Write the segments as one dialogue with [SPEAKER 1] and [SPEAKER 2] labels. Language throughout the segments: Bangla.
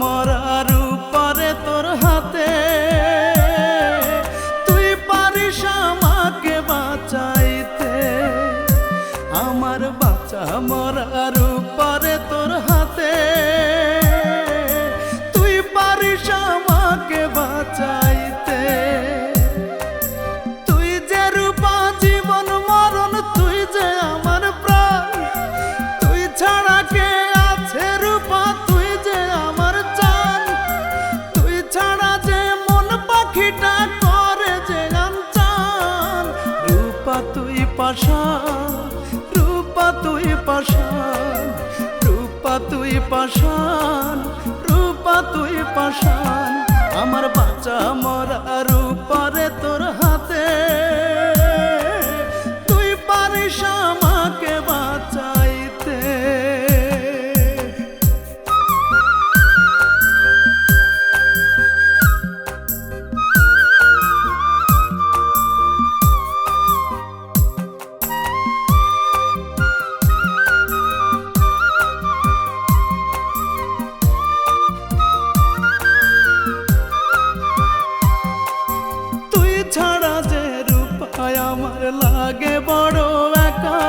[SPEAKER 1] মরার উপরে তোর হাতে। তুই পারিস আমাকে বাঁচাইতে। আমার বাচ্চা মরার উপরে তোর হাতে তুই পাশান রূপা তুই পাশান রূপা তুই পাশান রূপা তুই পাশান আমার বাচ্চা মরা রূপারে তোর আমার লাগে বড় একা।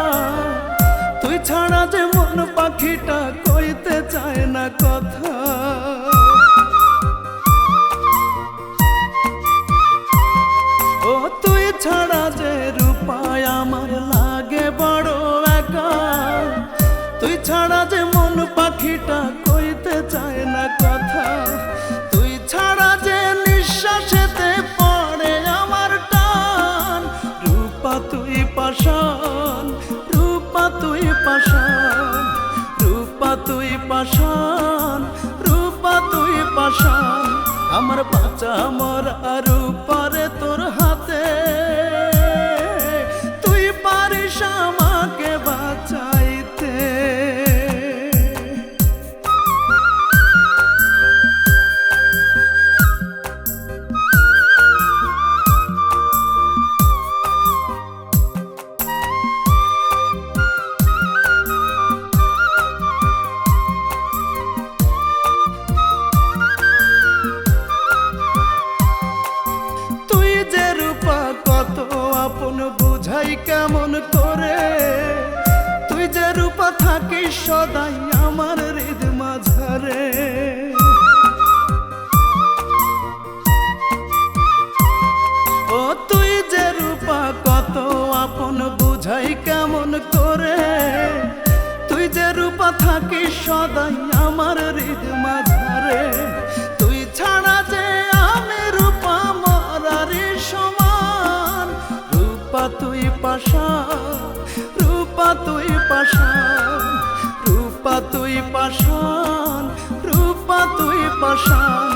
[SPEAKER 1] তুই ছাড়া যে মন পাখিটা কইতে চায় না কথা। ও তুই ছাড়া যে রূপায় আমার লাগে বড় একা। তুই ছাড়া যে মন পাখিটা কইতে চায় না কথা। পাশান রূপা তুই পাশান আমার বাচ্চা মরা কেমন করে? তুই যে রূপা থাকিস সদাই আমার হৃদ মাঝারে। ও তুই যে রূপা, কত আপন বুঝাই কেমন করে? তুই যে রূপা থাকিস সদাই আমার হৃদ মাঝারে। পাশান রূপা তুই পাশান রূপা তুই পাশান রূপা তুই পাশান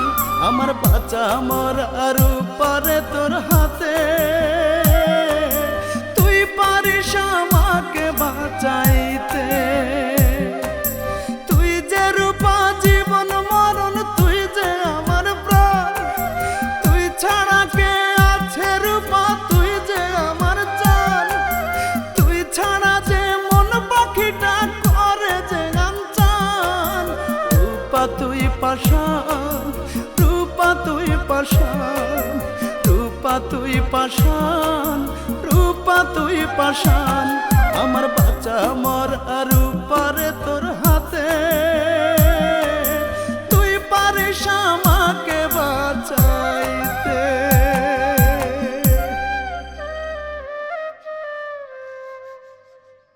[SPEAKER 1] আমার বাচ্চা মরা রূপারে তোর হাতে তুই পাশান রূপা তুই পাশান রূপা তুই পাশান রূপা তুই পাশান আমার বাচ্চা, আমার আর উপরে তোর হাতে। তুই পারিস আমাকে